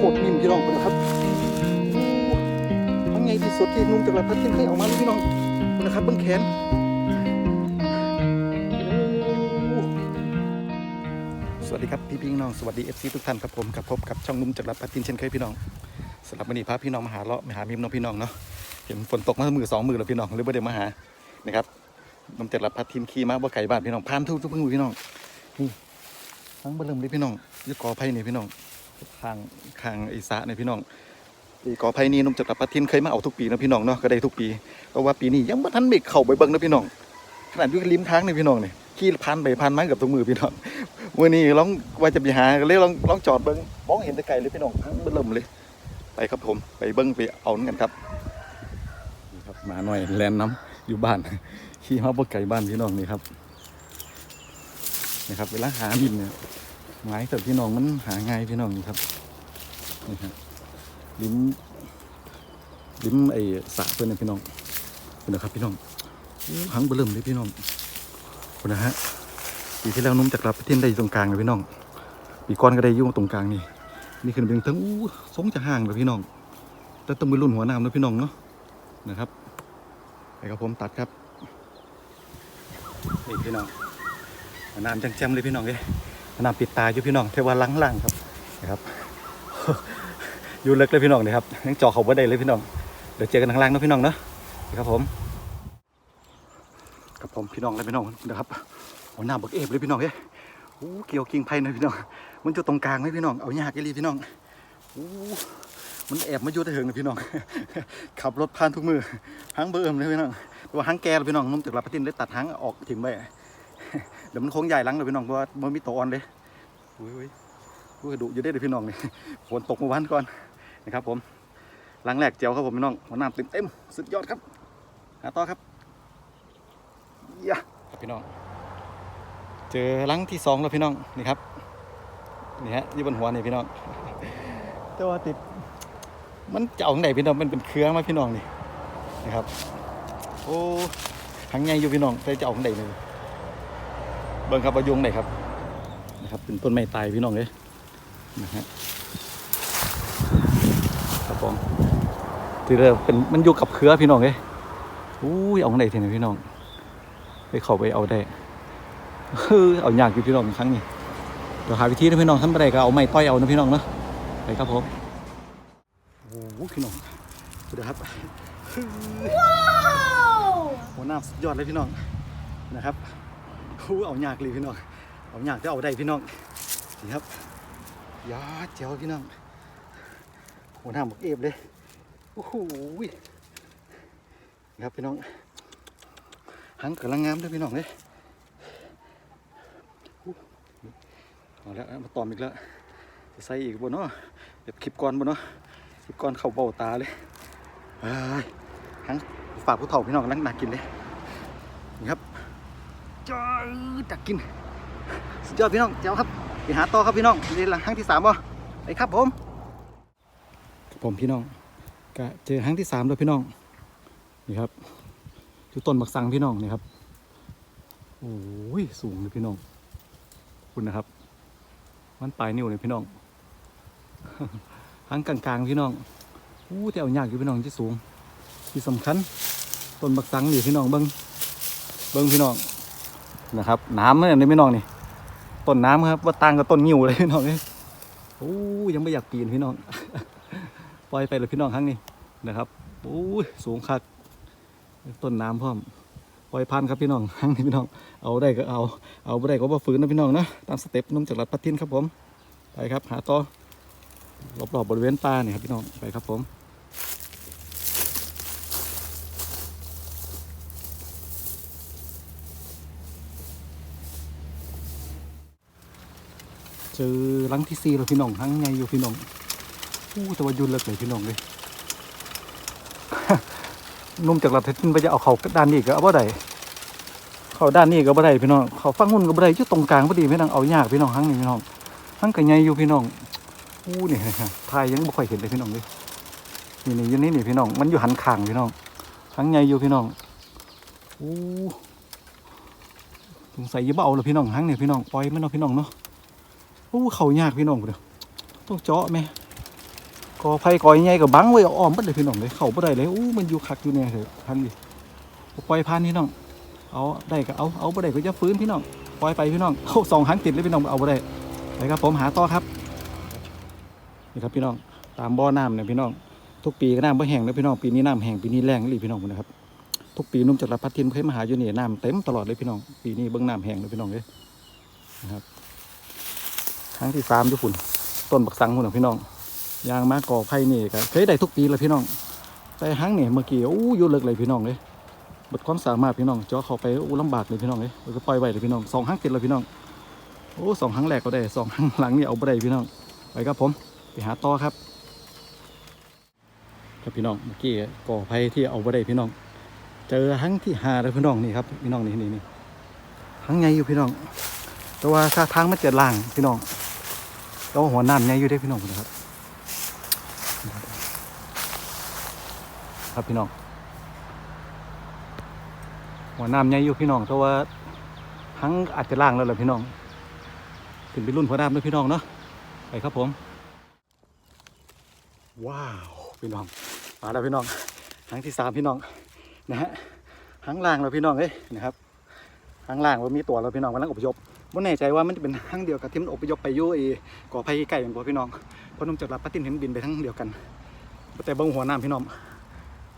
คตรนิ่มพี่น้องคุณนะครับทั้งไงที่สุดที่นุ่มจากลายพัดที่เคยออกมาพี่น้องคุณนะครับเบื้องแขนสวัสดีครับพี่พี่น้องสวัสดีเอฟซีทุกท่านครับผมกับพบกับช่องนุ่มจากลายพัดทินเช่นเคยพี่น้องสำหรับวันนี้พาพี่น้องมาหาเลาะมาหามิมน้องพี่น้องเนาะเห็นฝนตกมามือสองมือแล้วพี่น้องเลยไม่ได้มาหานะครับนุ่มจากลายพัดทินขี่มาบ่ไก่บ้านพี่น้องพานทุกทุกมือพี่น้องนี่ทั้งเบิ่มเลยพี่น้องยี่กอไผ่นี่พี่น้อง ข้างข้างไอีสะเนี่พี่น้องปีกอไผ่นี่นุ่มจากพัดทินเคยมาเอาทุกปีนะพี่น้องเนาะก็ได้ทุกปีเพราะว่าปีนี้ยังไม่ทันเบกเข่าไปเบิ้งนะพี่น้อง ขนาดอยู่ริมทางนี่พี่น้องนี่ขี่พันไปพันมาเกับทุกมือพี่น้องวันนี้ลองว่าจะไปหาเลยลองลองจอดเบิ้งมองเห็นแต่ไกลเลยพี่น้องทั้งเบิ่มเลย ไปครับผมไปเบิ้งไปเอากันครับนี่ครับมาหน่อยแลนน้ำอยู่บ้านขี่มาบ่ไกลบ้านพี่น้องนี่ครับนี่ครับเวลาหาบินเนี่ย ไม้แต่พี่น้องมันหาง่ายพี่น้องนะครับนี่ฮะลิ้มลิ้มไอ้สระเพื่อนพี่น้องคุณนะครับพี่น้องอู้หังเบอร์เริ่มเลยพี่น้องคุณนะฮะปีที่แล้วนุ่มจากรับประเทศได้อยู่ตรงกลางเลยพี่น้องปีก้อนก็ได้ยู่งตรงกลางนี่นี่คือเป็นทั้งอู้สงจะห่างเลยพี่น้อง แต่ต้องไปรุ่นหัวน้ำนะพี่น้องเนาะนะครับไปครับผมตัดครับนี่พี่น้องน้ำจังแจ่มเลยพี่น้องเลย น้ำปิดตาอยู่พี่น้องเทวาลังล่างครับนะครับอยู่เล็กเลยพี่น้องนะครับยังเจอเขาบ่ได้เลยพี่น้องเดี๋ยวเจอกันข้างล่างนะพี่น้องเนาะครับผมกับผมพี่น้องเลยพี่น้องนะครับโอ้หน้าบักเอฟเลยพี่น้องเอ้ยโอ้เกี่ยวกิ่งไผ่นะพี่น้อง มันอยู่ตรงกลางไหมพี่น้องเอายากอีหลีพี่น้องโอ้มันแอบมาอยู่แต่เหิงนะพี่น้อง ขับรถผ่านทุกมือหางเบิ่มเลยพี่น้องต่ว่าหางแกเลยพี่น้องนุ่มจากลาปะตินเลยตัดหางออกทิ้งไป เดี๋ยวมันโค้งใหญ่หลังเลยพี่น้องเพราะว่ามันมีตัวอ่อนเลยอุ้ยอุ้ยอุ้ยดุอยู่ได้เลยพี่น้องนี่ฝนตกเมื่อวานก่อนนะครับ ผมหลังแรกเจียวครับผมพี่น้องหัวน้ำเต็มเต็มๆสุดยอดครับหาต่อครับยะครับพี่น้อง เจอหลังที่สองแล้วพี่น้องนี่ครับนี่ฮะที่บนหัวนี่พี่น้องแต่ว่าติด มันจะเอาไหนพี่น้องมันเป็นเครือมาพี่น้องนี่นะครับ โอ้หางใหญ่อยู่พี่น้องแต่จะเอาไหนเลย เบิ่งครับว่ายุงไหนครับนะครับ เป็นต้นไม้ตายพี่น้องเลยนะฮะครับผมที่เริ่มเป็นมันอยู่กับเครือพี่น้องเลยอุ้ยเอาไหนทีนี้พี่น้องไปเข้าไปเอาได้เฮ้ยเอายากอยู่พี่น้องครั้งนี้เดี๋ยวหาวิธีนะพี่น้องท่านไปได้ก็เอาไม้ต้อยเอานะพี่น้องเนาะไปครับผมโอ้โหพี่น้องดูนะครับหัวหน้าสุดยอดเลยพี่น้องนะครับ อู้เอายากเลยพี่น้อง เอายากจะเอาได้พี่น้องนี่ครับยอดเจ๋วพี่น้องหัวหน้าหมกเอฟเลยโอ้โหนะครับพี่น้องหังกำลังงามเลยพี่น้องเลยอู้เอาแล้วมาตอมอีกแล้วจะใส่อีกบนเนาะเดี๋ยวคลิปก่อนบนเนาะคลิปก่อนเข่าเบาตาเลยหังฝากผู้เฒ่าพี่น้องกำลังหนักกินเลยนี่ครับ จ้าจักกินสุดยอดพี่น้องเจ้าครับไปหาต่อครับพี่น้องนี่หลังครั้งที่สามบ่ไปครับผมครับผมพี่น้องก็เจอครั้งที่สามแล้วพี่น้องนี่ครับอยู่ต้นมักสังพี่น้องนี่ครับโอ้ยสูงเลยพี่น้องคุณนะครับ มันปลายนิ้วเลยพี่น้องหางกลางๆพี่น้องอู้แต่เอายากอยู่พี่น้องที่สูง ที่สำคัญต้นมักสังนี่พี่น้องเบิ้งเบิ้งพี่น้อง นะครับน้ำเนี่ยในไม่น้องนี่ต้นน้ำครับว่าต่างกับต้นงิ้วเลยพี่น้องเนี่ยโอ้ยังไม่อยากปีนพี่น้องปล่อยไปเลยพี่น้องครั้งนี้นะครับโอ้ยสูงคักต้นน้ำพร้อมปล่อยพันครับพี่น้องครั้งนี้พี่น้องเอาได้ก็เอาเอาไม่ได้ก็บ่ฝืนนะพี่น้องนะตามสเต็ปนุ่มจากรัดพัดทินครับผมไปครับ หาต่อรอบๆบริเวณป่าเนี่ยครับพี่น้องไปครับผม เจอลังที่สี่แล้วพี่น้องทั้งไงอยู่พี่น้องอู้แต่ว่ายุ่นเลิกเลยพี่น้องเลยนุ่มจากหลัดเทินไปจะเอาเขาด้านนี้ก็เอาบ่ได้เขาด้านนี้ก็บ่ได้พี่น้องเขาฟังหุ่นก็บ่ได้อยู่ตรงกลางพอดีพี่น้องเอายากพี่น้องทั้งนี้พี่น้องทั้งก็ไงอยู่พี่น้องอู้นี่ทายยังบ่ค่อยเห็นเลยพี่น้องเลยนี่นี่อยู่นี่นี่พี่น้อง มันอยู่หันข้างพี่น้องทั้งไงอยู่พี่น้องอู้สงสัยยิ่บ่เอาเลยพี่น้องทั้งนี่พี่น้องปล่อยมันเนาะพี่น้องเนาะ โอ้เขายากพี่น้องเด้อต้องเจาะไหมกอไผ่กอใหญ่กับบังไว้เอาอ้อมบิดเลยพี่น้องเลยเข้าบ่ได้เลยอู้มันอยู่คักอยู่เนี่ยเถอะพันดิปล่อยพันพี่น้อง เอาได้ก็เอาเอาบ่ได้ก็จะฟื้นพี่น้องปล่อยไปพี่น้องเข้าสองหางติดเลยพี่น้องเอาบ่ได้ไปครับผมหาต่อครับนี่ครับพี่น้องตามบ่อน้ำเนี่ยพี่น้อง ทุกปีก็น้ำบ่แห้งนะพี่น้องปีนี้น้ำแห้งปีนี้แรงเลยพี่น้องนะครับทุกปีนุ่มจากรพัดทินเคยมาหาอยู่นี่น้ำเต็มตลอดเลยพี่น้องปีนี้เบิ้งน้ำแห้งเลยพี่น้องเลยนะครับ ครั้งที่สามทุกฝุ่นต้นบักสังพุ่นะพี่น้องยางมากอไผ่นี่ก็เคยได้ทุกปีเลยพี่น้อง แต่ครั้งนี่เมื่อกี้อู้ยุ่เลิกเลยพี่น้องเลยบดความสามารถพี่น้องจาะเข้าไปอู้ลำบากเลยพี่น้องเลยก็ปล่อยไว้เลยพี่น้องสองครั้งติดเลยพี่น้องโอ้สองครั้งแรกก็ได้สองครั้งหลังนี่เอาไปได้พี่น้องไปครับผมไปหาต่อครับครับพี่น้องเมื่อกี้ก่อไผ่ที่เอาไปได้พี่น้อง เจอทั้งที่หาเลยพี่น้องนี่ครับพี่น้องนี่นี่นี่ทั้งไงอยู่พี่น้อง แต่ว่าถ้าทางมันจะล่างพี่น้อง แต่ว่าหัวน้ำไงอยู่ได้พี่น้องนะครับ ครับพี่น้อง หัวน้ำไงอยู่พี่น้องแต่ว่าทั้งอาจจะล่างแล้วแหละพี่น้องถึงเป็นรุ่นหัวน้ำด้วยพี่น้องเนาะ ไปครับผม ว้าวพี่น้อง มาแล้วพี่น้องครั้งที่สามพี่น้องนะฮะหางล่างเราพี่น้องเอ้ยนะครับหางล่างว่ามีตัวเราพี่น้องกำลังอพยพ ไม่แน่ใจว่ามันจะเป็นหางเดียวกับที่มันอพยพไปยู่ไอ้ก่อไผ่ไก่อย่างพวกพี่น้องเพราะนุ่มจากรับพัดตินเห็นบินไปทั้งเดียวกันแต่เบางหัวน้ำพี่น้อง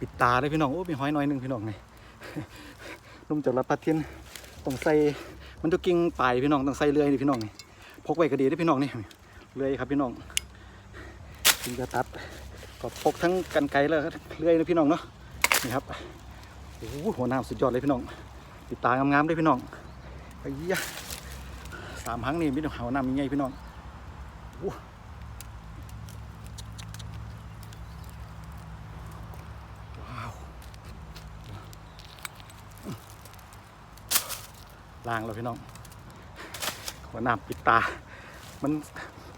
ปิดตาเลยพี่น้องโอ้มีห้อยน้อยหนึ่งพี่น้องไงนุ่มจากรับพัดตินต้องใส่มันจะกิ่งปลายพี่น้องต้องใส่เลื่อยนี่พี่น้องนี่พกไว้ก็ดีได้พี่น้องนี่เลื่อยครับพี่น้องถึงจะตัดก็พกทั้งกันไกลแล้วก็เลื่อยนะพี่น้องเนาะนี่ครับโอ้โหหัวน้ำสุดยอดเลยพี่น้องติดตางามๆเลยพี่น้องไอ้ยะามครั้งนี่พี่น้องหัวน้ำมีไงพี่น้องว้าวลางแล้วพี่น้องหัวน้ำปิดตา มัน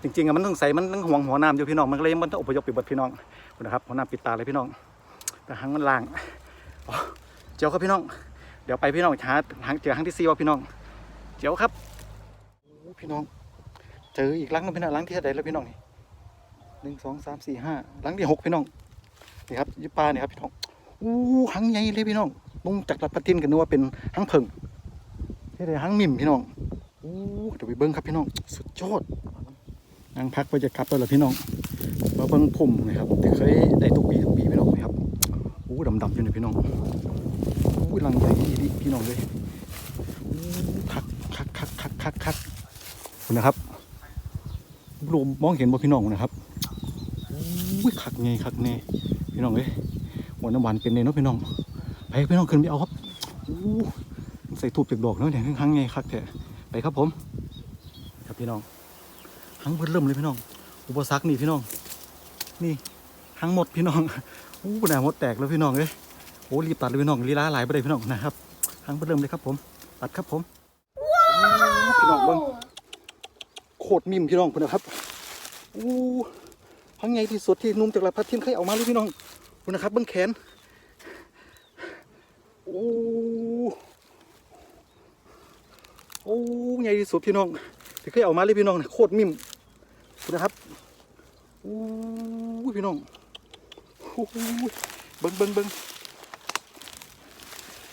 จริงๆอะมันต้องใส่มันต้องห่วงหัวน้ำอยู่พี่น้อง มันเลยมันต้องอพยพไปเบดพี่น้องนะครับหัวน้ำปิดตาเลยพี่น้อง แต่หางมันลางเจียวครับพี่น้อง เดี๋ยวไปพี่น้องหาทางเจอทางที่ซีว่าพี่น้อง เจียวครับ พี่น้อง เจออีกลังนึงพี่น้องลังที่เท่าไหร่แล้วพี่น้องนี่หนึ่งสองสามสี่ห้าลังที่หกพี่น้องนี่ครับยี่ปลาเนี่ยครับพี่น้องอู้หังใหญ่เลยพี่น้องลงจากรัดปะทินกันนึกว่าเป็นหังเพิงที่ไหนหังมิ่มพี่น้องอู้เดี๋ยวไปเบิ้งครับพี่น้อง สุดยอดนั่งพักไปจะกลับแล้วเหรอพี่น้องมาเบิ้งพุ่มนะครับแต่เคยได้ทุกปีทุกปีพี่น้องนะครับอู้ดำๆอยู่เนี่ยพี่น้องอุ้ลังใหญ่ดีพี่น้องเลยอู้คักคักคักคักคักคัก คุณนะครับรวมมองเห็นบ่พี่น้องนะครับอุ้ยคักไงคักแน่พี่น้องเลยหัวน้ำหวานเป็นเนเนาะพี่น้องไปพี่น้องขึ้นไปเอาครับอู้ใส่ถูกเปียกดอกเนาะเนี่ยทั้งไงคักแท้ไปครับผม ครับพี่น้องทั้งเพิ่นเริ่มเลยพี่น้อง อุปสรรคนี่พี่น้อง นี่ทั้งหมดพี่น้องอู้หน้าหมดแตกแล้วพี่น้องเลยโอ้รีบตัดเลยพี่น้องลีลาหลายไปเลยพี่น้องนะครับทางเริ่มเลยครับผม ตัดครับผมพี่น้องเบิ้งโค ตรมิมพี่น้องคุณนะครับอู้พังใหญ่ที่สุดที่นุ่มจากลาพัดทิ้นเคยเอามาเลยพี่น้องคุณนะครับเบิ้งแขนโอ้โอ้ใหญ่ที่สุดพี่น้องที่เคยเอามาเลยพี่น้องนะโคตรมิมคุณนะครับโอ้พี่น้องเบิ้งเบิ้งเบิ้ง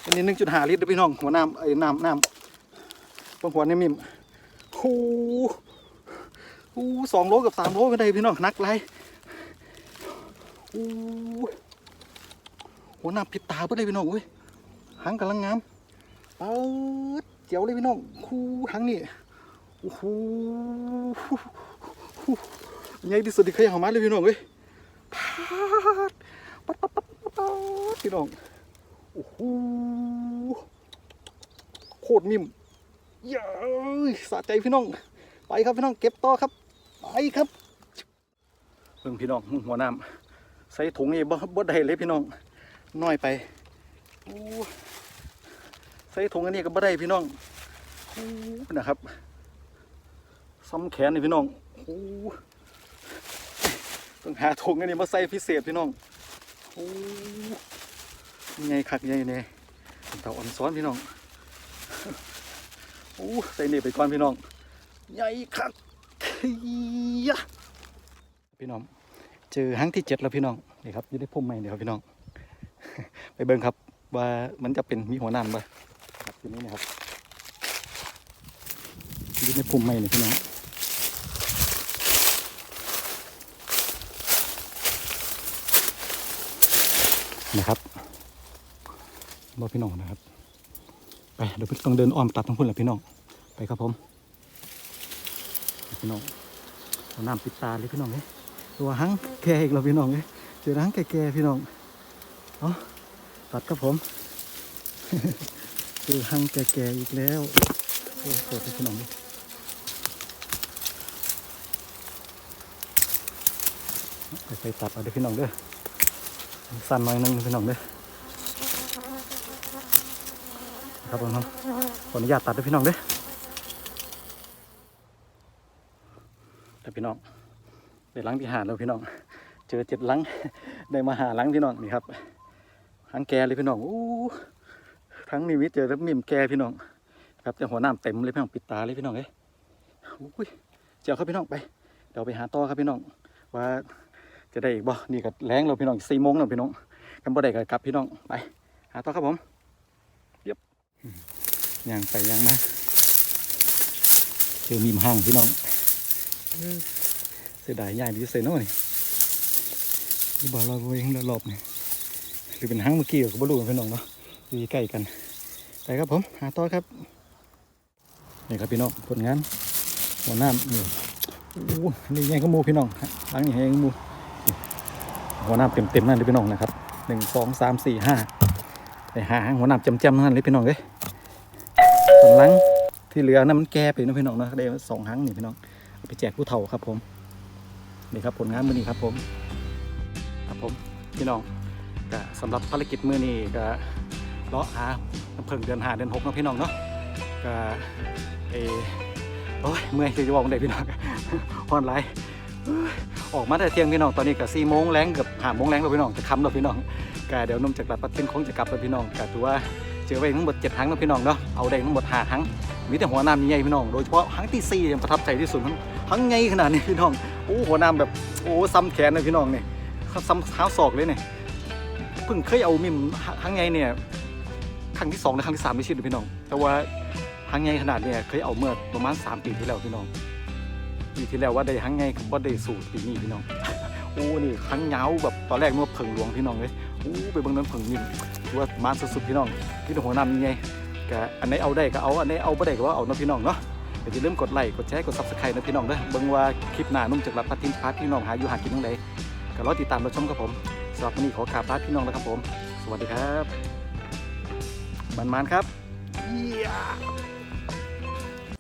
อันนี้หนึ่งจุดห้าลิตรพี่น้องหัวน้ำไอ้น้ำน้ำบางหัวนี่มิมโอ้ โหสองโลกับสามโลก็ได้พี่น้องนักไรโอ้หัวหน้ำปิดตาเพื่อได้พี่น้องเว้ยหางกำลังงามเปิดเจียวเลยพี่น้องคู่หางนี่โอ้โหใหญ่ที่สุดที่เคยเอามาเลยพี่น้องเว้ยพาดปัดปัดปัดปัดปัดพี่น้องโอ้โหโคตรนิ่มเย้ยสะใจพี่น้อง ไปครับพี่น้องเก็บต่อครับ ไปครับเพิ่งพี่น้องหัวน้ำใส่ถุงนี่บ่บ่ได้เลยพี่น้องน้อยไปโอ้ใส่ถุงอันนี้ก็บ่ได้พี่น้องโอ้นะครับซ้ำแขนนี่พี่น้องโอ้ต้องหาถุงอันนี้มาใส่พิเศษพี่น้องโอ้ไงคักไงเนี่ยเต่าอ่อนซ้อนพี่น้องโอ้ใส่เนบไปก่อนพี่น้อง ใหญ่คักเฮียพี่น้อง เจอหางที่เจ็ดแล้วพี่น้องนี่ครับอยู่ในพุ่มไม้เดี๋ยวพี่น้อง ไปเบิ่งครับ ว่ามันจะเป็นมีหัวน้ำบ่ครับอยู่นี่นะครับอยู่ในพุ่มไม้นี่พี่น้องนะครับบ่พี่น้องนะครับ ไปเดี๋ยวพี่ต้องเดินอ้อมตัดทั้งพุ่นแหละพี่น้อง ไปครับผม พี่น้องเอาน้ำปิดตาเลยพี่น้องเอ้ยตัวหังแก่อีกแล้วพี่น้องเอ้ยเจอหังแก่ๆพี่น้องเอาตัดครับผมเจอหังแก่ๆอีกแล้วโอ้โหพี่น้องเอ้ยไปตัดเอาเด้อพี่น้องเด้อสั้นหน่อยนึงพี่น้องเด้อครับผมครับขออนุญาตตัดด้วยพี่น้องเด้อแต่ พี่น้องเป็นหลังที่หาแล้วพี่น้อง เจอเจ็ดลังได้มาหาลังพี่น้องนี่ครับหางแกเลยพี่น้องอู้ทั้งนิวิตเจอแล้วมิมแกพี่น้อง ครับแต่หัวน้ำเต็มเลยพี่น้องปิดตาเลยพี่น้องเอ้ยอุ้ยเจ้าครับพี่น้องไปเดี๋ยวไปหาต่อครับพี่น้อง ว่าจะได้อีกบ่นี่ก็แรงแล้วพี่น้องสี่โมงแล้วพี่น้องกันบ่ได้ก็กลับพี่น้องไป หาต่อครับผมเย็บย่างไปย่างมาเจอมีมห้างพี่น้อง เสียดายใหญ่ดีเสียน้อยนี่นี่บ่เราเองเราหลบนี่หรือเป็นห้างเมื่อกี้ก็บ่รู้พี่น้องเนาะอยู่ใกล้กันไปครับผมหาต่อครับนี่ครับพี่น้องผลงานหัวหน้ำนี่โอ้นี่แย่งก็มูพี่น้องหลังนี่แย่งก็มูหัวหน้ำเต็มๆนั่นเลยพี่น้องนะครับหนึ่งสองสามสี่ห้าไปหาหัวหน้ามจำๆนั่นเลยพี่น้องเอ้ยส่วนหลังที่เหลือนั่นมันแก่ไปนะพี่น้องนะได้สองหางนี่พี่น้อง ไปแจกผู้เฒ่าครับผมนี่ครับผลงานมือนี้ครับผมครับผมพี่น้องก็สำหรับภารกิจมือนี้ก็เลาะหาน้ำเพิ่งเดือนหาเดือนหกเนาะพี่น้องเนาะก็เอโอ้ยเมื่อยจะบอกได้พี่น้องพอนไรออกมาแต่เที่ยงพี่น้องตอนนี้ก็สี่โมงแรงเกือบหาโมงแรงแล้วพี่น้องจะค่ำแล้วพี่น้องก็เดี๋ยวนมจากหลัดปัดเป็นคงจะกลับแล้วพี่น้องก็ถือว่าเจอไว้ทั้งหมดเจ็ดครั้งแล้วพี่น้องเนาะเอาได้ทั้งหมดหาครั้ง มีแต่หัวน้ำใหญ่ๆพี่น้อง โดยเฉพาะครั้งที่สี่ประทับใจที่สุดมันครั้งใหญ่ขนาดนี้พี่น้อง โอ้หัวน้ำแบบโอ้ซ้ำแขนเลยพี่น้องเนี่ยซ้ำเท้าศอกเลยเนี่ยเพิ่งเคยเอามิมครั้งใหญ่เนี่ยครั้งที่สองและครั้งที่สามไม่ชิดเลยพี่น้อง แต่ว่าครั้งใหญ่ขนาดเนี่ยเคยเอาเมื่อประมาณสามปีที่แล้วพี่น้องปีที่แล้วว่าได้ครั้งใหญ่ว่าได้สูตรปีนี้พี่น้องโอ้นี่ครั้งยาแบบตอนแรกนึกว่าเผิงหลวงพี่น้องเลยโอ้ไปเบิ่งนั้นเพิ่งนิ่มว่ามาสุดๆพี่น้องพี่หัวน้ำยังไง ก็อันไหนเอาได้ก็เอาอันไหนเอาไม่ได้ก็ว่าเอาเนาะพี่น้องเนาะอยวจะเริ่าลืมกดไลค์กดแชร์กดซับสไครต์นะพี่น้องเด้อเบิ่งว่าคลิปหน้านุ่มจากรัฐพัทินพาพี่น้องหาอยู่หากินตรงใดก็รอติดตามรับชมครับผมสำหรับวันนี้ขอกราบลาพี่น้องแล้วครับผม สวัสดีครับมันๆครับเยี่